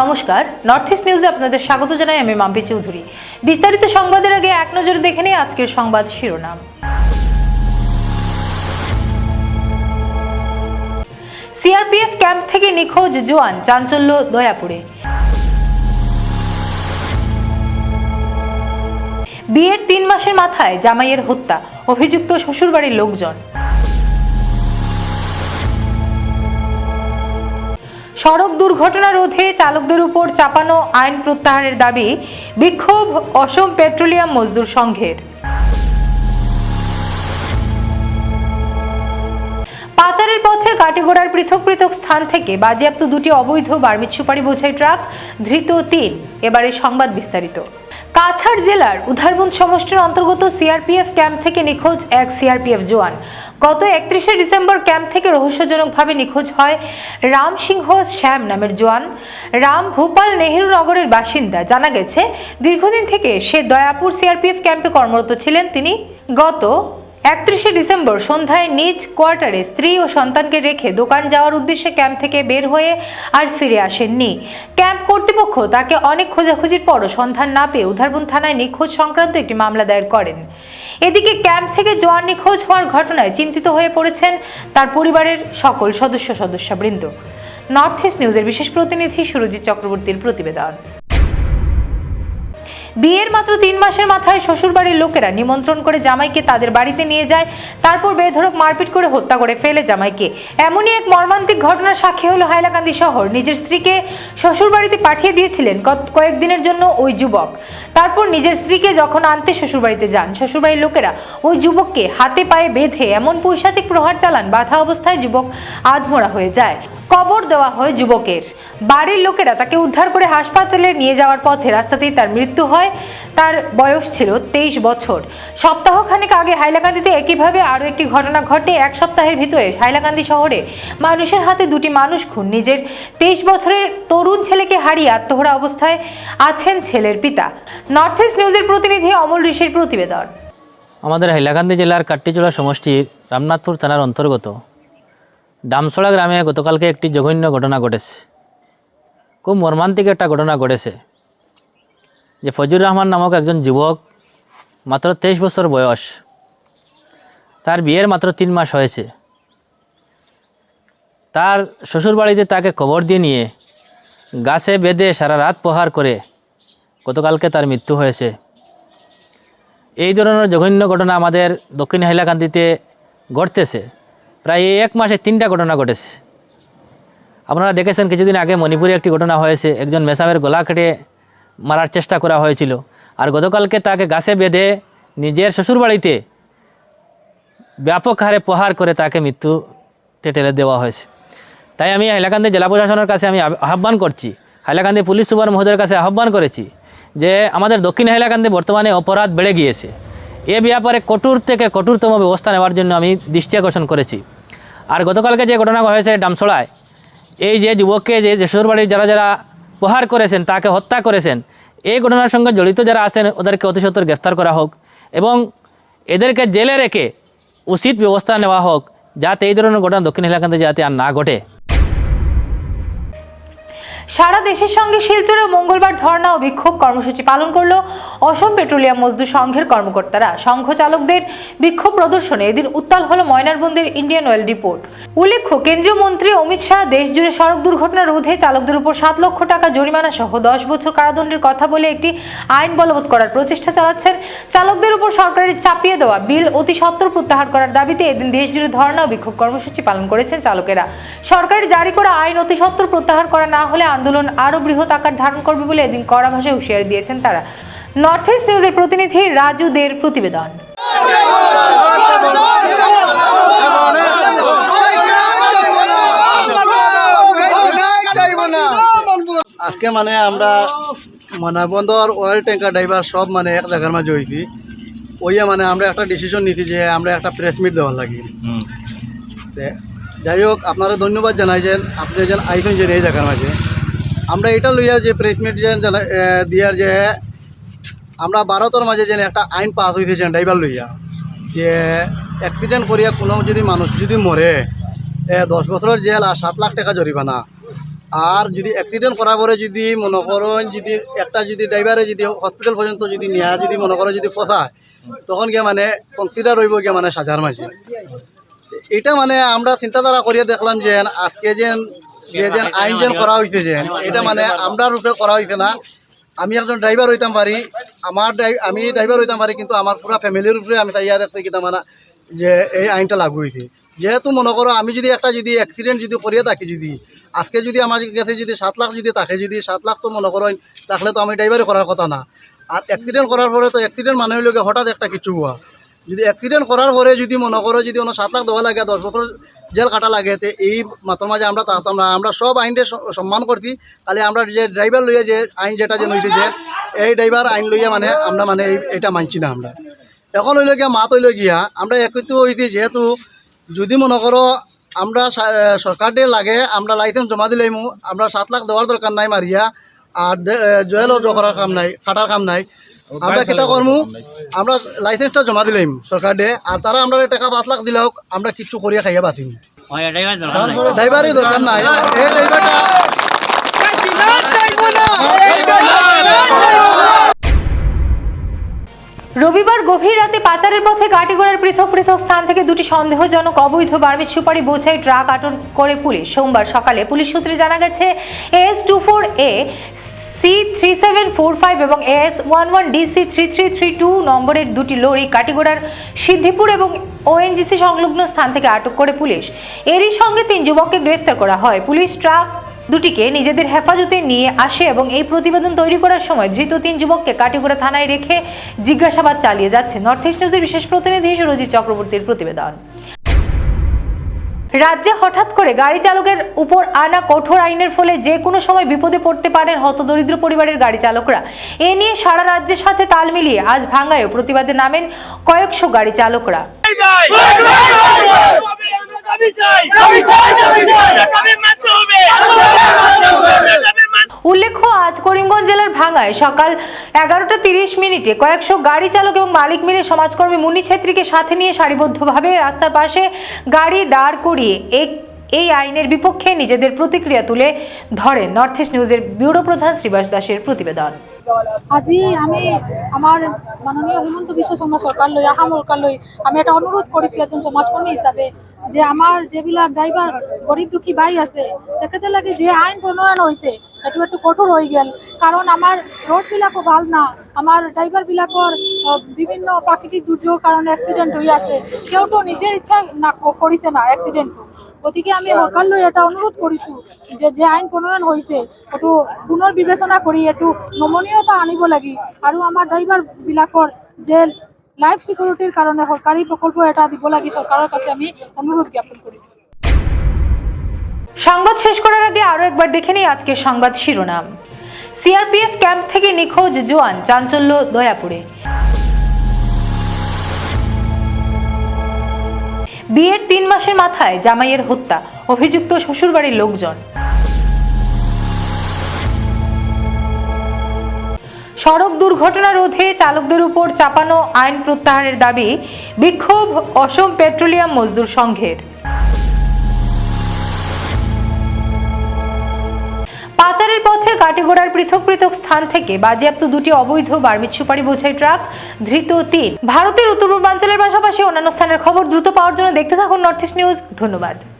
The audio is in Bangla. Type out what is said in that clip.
নমস্কার নর্থ ইস্ট নিউজে আপনাদের স্বাগত জানাই আমি মাম্পি চৌধুরী। বিস্তারিত সংবাদের আগে এক নজরে দেখে নিই আজকের সংবাদ শিরোনাম। সিআরপিএফ ক্যাম্প থেকে নিখোঁজ জোয়ান, চাঞ্চল্য দয়াপুরে। বিয়ের তিন মাসের মাথায় জামাইয়ের হত্যা, অভিযুক্ত শ্বশুরবাড়ির লোকজন। সড়ক দুর্ঘটনা রোধে চালকদের উপর চাপানো আইন প্রত্যাহারের দাবি বিক্ষোভ অসম পেট্রোলিয়াম মজদুর সংঘের। পাচারের পথে কাটিগোড়ার পৃথক পৃথক স্থান থেকে বাজেয়াপ্ত দুটি অবৈধ বার্মিট সুপারি বোঝাই ট্রাক, ধৃত তিন। এবারে সংবাদ বিস্তারিত। কাছাড় জেলার উধারবন সমষ্টির অন্তর্গত সিআরপিএফ ক্যাম্প থেকে নিখোঁজ এক সিআরপিএফ জওয়ান। গত একত্রিশে ডিসেম্বর ক্যাম্প থেকে রহস্যজনকভাবে নিখোঁজ হয় রাম সিংহ শ্যাম নামের জোয়ান। রাম ভূপাল নেহেরু নগরের বাসিন্দা। জানা গেছে, দীর্ঘদিন থেকে সে দয়াপুর সিআরপিএফ ক্যাম্পে কর্মরত ছিলেন তিনি। গত একত্রিশে ডিসেম্বর সন্ধ্যায় নিজ কোয়ার্টারে স্ত্রী ও সন্তানকে রেখে দোকান যাওয়ার উদ্দেশ্যে ক্যাম্প থেকে বের হয়ে আর ফিরে আসেননি। ক্যাম্প কর্তৃপক্ষ তাকে অনেক খোঁজাখুঁজির পরও সন্ধান না পেয়ে উধারবন থানায় নিখোঁজ সংক্রান্ত একটি মামলা দায়ের করেন। এদিকে ক্যাম্প থেকে জোয়ান নিখোঁজ হওয়ার ঘটনায় চিন্তিত হয়ে পড়েছেন তার পরিবারের সকল সদস্য সদস্যবৃন্দ। নর্থ ইস্ট নিউজের বিশেষ প্রতিনিধি সুরজিৎ চক্রবর্তীর প্রতিবেদন। বিয়ের মাত্র তিন মাসের মাথায় শ্বশুরবাড়ির লোকেরা নিমন্ত্রণ করে জামাইকে তাদের বাড়িতে নিয়ে যায়, তারপর বেধড়ক মারপিট করে হত্যা করে ফেলে জামাইকে। এমনই এক মর্মান্তিক ঘটনার সাক্ষী হলো হাইলাকান্দি শহর। নিজের স্ত্রীকে শ্বশুরবাড়িতে পাঠিয়ে দিয়েছিলেন কয়েকদিনের জন্য ওই যুবক। তারপর নিজের স্ত্রীকে যখন আনতে শ্বশুরবাড়িতে যান, শ্বশুরবাড়ির লোকেরা ওই যুবককে হাতে পায়ে বেঁধে এমন পৈশাচিক প্রহার চালান, বাধা অবস্থায় যুবক আধমোড়া হয়ে যায়। কবর দেওয়া হয় যুবকের। বাড়ির লোকেরা তাকে উদ্ধার করে হাসপাতালে নিয়ে যাওয়ার পথে রাস্তাতেই তার মৃত্যু হয়। তার বয়স ছিল তেইশ বছর। সপ্তাহখানেক আগে হাইলাকান্দিতে একইভাবে আরও একটি ঘটনা ঘটে। এক সপ্তাহের ভিতরে হাইলাকান্দি শহরে মানুষের হাতে দুটি মানুষ খুন। নিজের তেইশ বছরের তরুণ ছেলেকে হারিয়ে আত্মহরা অবস্থায় আছেন ছেলের পিতা। নর্থ ইস্ট নিউজের প্রতিনিধি অমল ঋষির প্রতিবেদন। আমাদের হাইলাকান্দি জেলার কাট্টিচোড়া সমষ্টির রামনাথপুর থানার অন্তর্গত। ডামসড়া গ্রামে গতকালকে একটি জঘন্য ঘটনা ঘটেছে। খুব মর্মান্তিক একটা ঘটনা ঘটেছে। যে ফজুর রহমান নামক একজন যুবক মাত্র তেইশ বছর বয়স। তার বিয়ের মাত্র তিন মাস হয়েছে। তার শ্বশুরবাড়িতে তাকে কবর দিয়ে নিয়ে গাছে বেঁধে সারা রাত প্রহার করে গতকালকে তার মৃত্যু হয়েছে। এই ধরনের জঘন্য ঘটনা আমাদের দক্ষিণ হাইলাকান্দিতে ঘটতেছে। প্রায় এই এক মাসে তিনটা ঘটনা ঘটেছে। আপনারা দেখেছেন কিছুদিন আগে মণিপুরে একটি ঘটনা হয়েছে। একজন মেসামের গলা কেটে মারার চেষ্টা করা হয়েছিল। আর গতকালকে তাকে গাছে বেঁধে নিজের শ্বশুরবাড়িতে ব্যাপক হারে প্রহার করে তাকে মৃত্যুতে ঠেলে দেওয়া হয়েছে। তাই আমি হাইলাকান্দি জেলা প্রশাসনের কাছে আমি আহ্বান করছি, হাইলাকান্দি পুলিশ সুপার মহোদয়ের কাছে আহ্বান করেছি যে আমাদের দক্ষিণ হাইলাকান্দি বর্তমানে অপরাধ বেড়ে গিয়েছে। এ ব্যাপারে কঠোর থেকে কঠোরতম ব্যবস্থা নেওয়ার জন্য আমি দৃষ্টি আকর্ষণ করেছি। আর গতকালকে যে ঘটনা হয়েছে ডামছড়ায়, এই যে যুবককে যে শ্বশুরবাড়ির যারা যারা প্রহার করেছেন, তাকে হত্যা করেছেন। এই ঘটনার সঙ্গে জড়িত যারা আছেন, ওদেরকে অতি সত্বর গ্রেফতার করা হোক এবং এদেরকে জেলে রেখে উচিত ব্যবস্থা নেওয়া হোক, যাতে এই ধরনের ঘটনা দক্ষিণ এলাকাতে যাতে আর না ঘটে। সারা দেশের সঙ্গে শিলচরে মঙ্গলবার ধর্ণা ও বিক্ষোভ কর্মসূচি পালন করল অসম পেট্রোলিয়াম মজদুর সংঘের কর্মকর্তারা। সংঘ চালকদের বিক্ষোভ প্রদর্শনে এদিন উত্তাল হলো ময়নারবন্দের ইন্ডিয়ান অয়েল ডিপোর্ট উল্লেখ্য, কেন্দ্রীয় মন্ত্রী অমিত শাহ দেশ জুড়ে সড়ক দুর্ঘটনা রোধে চালকদের উপর সাত লক্ষ টাকা জরিমানা সহ দশ বছর কারাদণ্ডের কথা বলে একটি আইন বলবৎ করার প্রচেষ্টা চালাচ্ছেন। চালকদের উপর সরকারের চাপিয়ে দেওয়া বিল অতি সত্বর প্রত্যাহার করার দাবিতে এদিন দেশ জুড়ে ধর্ণা ও বিক্ষোভ কর্মসূচি পালন করেছেন চালকেরা। সরকারের জারি করা আইন অতি সত্বর প্রত্যাহার করা না হলে আন্দোলন আরও বৃহৎ আকার ধারণ করবে বলে এদিন কড়া ভাষায় হুঁশিয়ারি দিয়েছেন তারা। নর্থ ইস্ট নিউজের প্রতিনিধি রাজু দের প্রতিবেদন। আজকে মানে আমরা মনাবন্দর অয়েল ট্যাঙ্কার ড্রাইভার সব মানে এক জায়গার মাঝে হয়েছি ওইয়া মানে আমরা একটা ডিসিশন নিছি যে আমরা একটা প্রেস মিট দেওয়ার লাগি। যাই হোক আপনারা ধন্যবাদ জানাই যে আপনি যেন আইসেন যে এই জায়গার মাঝে। আমরা এটা লইয়া যে প্রেস মিট যে দিয়ার যে, আমরা ভারতের মাঝে যেন একটা আইন পাস হয়েছে যে ড্রাইভার লইয়া, যে অ্যাক্সিডেন্ট করিয়া কোনো যদি মানুষ যদি মরে দশ বছরের জেল আর সাত লাখ টাকা জরিমানা। আর যদি অ্যাক্সিডেন্ট করার পরে যদি মনে করেন যদি একটা যদি ড্রাইভারে যদি হসপিটাল পর্যন্ত যদি নেওয়া যদি মনে করো যদি ফসায়, তখন গিয়ে মানে কনসিডার হইব গিয়ে মানে সাজার মাঝে। এটা মানে আমরা চিন্তাধারা করিয়া দেখলাম যে আজকে যে যে যে আইন যেন করা হয়েছে যে। এটা মানে আমরা রূপে করা হয়েছে না। আমি একজন ড্রাইভার হইতাম পারি। আমার আমি ড্রাইভার হইতাম পারি কিন্তু আমার পুরো ফ্যামিলির উপরে আমি চাইয়া দেখছি কি মানে যে এই আইনটা লাগু হয়েছে যেহেতু মনে করো আমি যদি একটা যদি অ্যাক্সিডেন্ট যদি করিয়ে থাকি যদি আজকে যদি আমার কাছে যদি সাত লাখ যদি থাকে যদি সাত লাখ তো মনে করো তাহলে তো আমি ড্রাইভারই করার কথা না। আর অ্যাক্সিডেন্ট করার পরে তো অ্যাক্সিডেন্ট মানে হইলে হঠাৎ একটা কিছু হওয়া। যদি অ্যাক্সিডেন্ট করার পরে যদি মনে করো যদি কোনো সাত লাখ দেওয়া লাগে দশ বছর জেল কাটা লাগে তে এই মাত্র মাঝে আমরা তাহতাম না আমরা সব আইনটা সম্মান করছি। তাহলে আমরা যে ড্রাইভার লইয়া যে আইন যেটা যে নইতে যে এই ড্রাইভার আইন লইয়া মানে আমরা মানে এটা মানছি না আমরা। এখন হইলে গিয়া মাত হইলে গিয়া আমরা একত্রিত হয়েছি যেহেতু যদি মনে করো আমরা সা- এ, সরকারদের লাগে আমরা লাইসেন্স জমা দিলাইমু আমরা সাত লাখ দেওয়ার দরকার নাই মারিয়া আর জয়েলও করার কাম নাই কাটার কাম নাই। আমরা কিতা করমু? আমরা লাইসেন্সটা জমা দিলাম সরকার দে আর তারা আমরা টাকা পাঁচ লাখ দিলেও আমরা কিছু করিয়া খাইয়া বাঁচিম। ড্রাইভারই দরকার নাই। এই ড্রাইভারটা রবিবার গভীর রাতে পাচারের পথে কাটিগড়ার পৃথক পৃথক স্থান থেকে দুটি সন্দেহজনক অবৈধ বার্মিজ সুপারি বোঝাই ট্রাক আটক করে পুলিশ। সোমবার সকালে পুলিশ সূত্রে জানা গেছে S two four A C three seven four five এবং S one one DC three three three two নম্বরের দুটি লরি কাটিগোড়ার সিদ্ধিপুর এবং ওএনজিসি সংলগ্ন স্থান থেকে আটক করে পুলিশ। এরই সঙ্গে তিন যুবককে গ্রেফতার করা হয়। পুলিশ ট্রাক দুটিকে নিজেদের হেফাজতে নিয়ে আসে এবং এই প্রতিবেদন তৈরি করার সময় ধৃত তিন যুবককে কাটিগোড়া থানায় রেখে জিজ্ঞাসাবাদ চালিয়ে যাচ্ছে। নর্থ ইস্ট নিউজের বিশেষ প্রতিনিধি সুরজিৎ চক্রবর্তীর প্রতিবেদন। রাজ্যে হঠাৎ করে গাড়ি চালকের উপর আনা কঠোর আইনের ফলে যে কোনো সময় বিপদে পড়তে পারেন হতদরিদ্র পরিবারের গাড়ি চালকরা। এ নিয়ে সারা রাজ্যের সাথে তাল মিলিয়ে আজ ভাঙ্গায়ও প্রতিবাদে নামেন কয়েকশো গাড়ি চালকরা। চাই। চাই চাই মানতে হবে ভাঙ্গায় সকাল এগারোটা তিরিশ মিনিটে কয়েকশো গাড়ি চালক এবং মালিক মিলে সমাজকর্মী মুন্নি ছেত্রীকে সাথে নিয়ে সারিবদ্ধভাবে রাস্তার পাশে গাড়ি দাঁড় করিয়ে এক এই আইনের বিপক্ষে নিজেদের প্রতিক্রিয়া তুলে ধরেন নর্থ ইস্ট নিউজের ব্যুরো প্রধান শ্রীবাস দাসের প্রতিবেদন। আজি আমি আমার মাননীয় হিমন্ত বিশ্ব শৰ্মা চৰকাৰ লৈ অসম চৰকাৰ লৈ আমি এটা অনুৰোধ কৰিছোঁ এজন সমাজকৰ্মী হিচাপে যে আমাৰ যিবিলাক ড্ৰাইভাৰ গৰীব দুখী ভাই আছে, তেখেতে লাগে যি আইন প্ৰণয়ন হৈছে সেইটো একটু কঠোৰ হৈ গ'ল। কাৰণ আমাৰ ৰোডবিলাকো ভালো না। আমাৰ ড্ৰাইভাৰবিলাকৰ আহ, বিভিন্ন প্ৰাকৃতিক দুৰ্যোগৰ কাৰণে এক্সিডেণ্ট হৈ আছে। তেওঁতো নিজৰ ইচ্ছা না কৰিছে না এক্সিডেণ্টটো গতিকে আমি চৰকাৰলৈ এটা অনুৰোধ কৰিছোঁ যে যে আইন প্ৰণয়ন হৈছে সেইটো পুনৰ বিবেচনা কৰি এইটো নমনীয়তা আনিব লাগে। আৰু আমাৰ ড্ৰাইভাৰবিলাকৰ যে লাইফ ছিকিউৰিটিৰ কাৰণে চৰকাৰী প্ৰকল্প এটা দিব লাগে চৰকাৰৰ কাছে আমি অনুৰোধ জ্ঞাপন কৰিছোঁ। সংবাদ শেষ করার আগে আরও একবার দেখে নিই আজকের সংবাদ শিরোনাম। সিআরপিএফ ক্যাম্প থেকে নিখোঁজ জোয়ান, চাঞ্চল্য দয়াপুরে। বিয়ের তিন মাসের মাথায় জামাইয়ের হত্যা, অভিযুক্ত শ্বশুরবাড়ির লোকজন। সড়ক দুর্ঘটনা রোধে চালকদের উপর চাপানো আইন প্রত্যাহারের দাবি, বিক্ষোভ অসম পেট্রোলিয়াম মজদুর সংঘের। পথে কাটেগোড়ার পৃথক পৃথক স্থান থেকে বাজেয়াপ্ত দুটি অবৈধ বার্মিজ সুপারি বোঝাই ট্রাক ধৃত তিন। ভারতের উত্তর পূর্বাঞ্চলের পাশাপাশি অন্যান্য স্থানের খবর দ্রুত পাওয়ার জন্য দেখতে থাকুন নর্থ ইস্ট নিউজ ধন্যবাদ।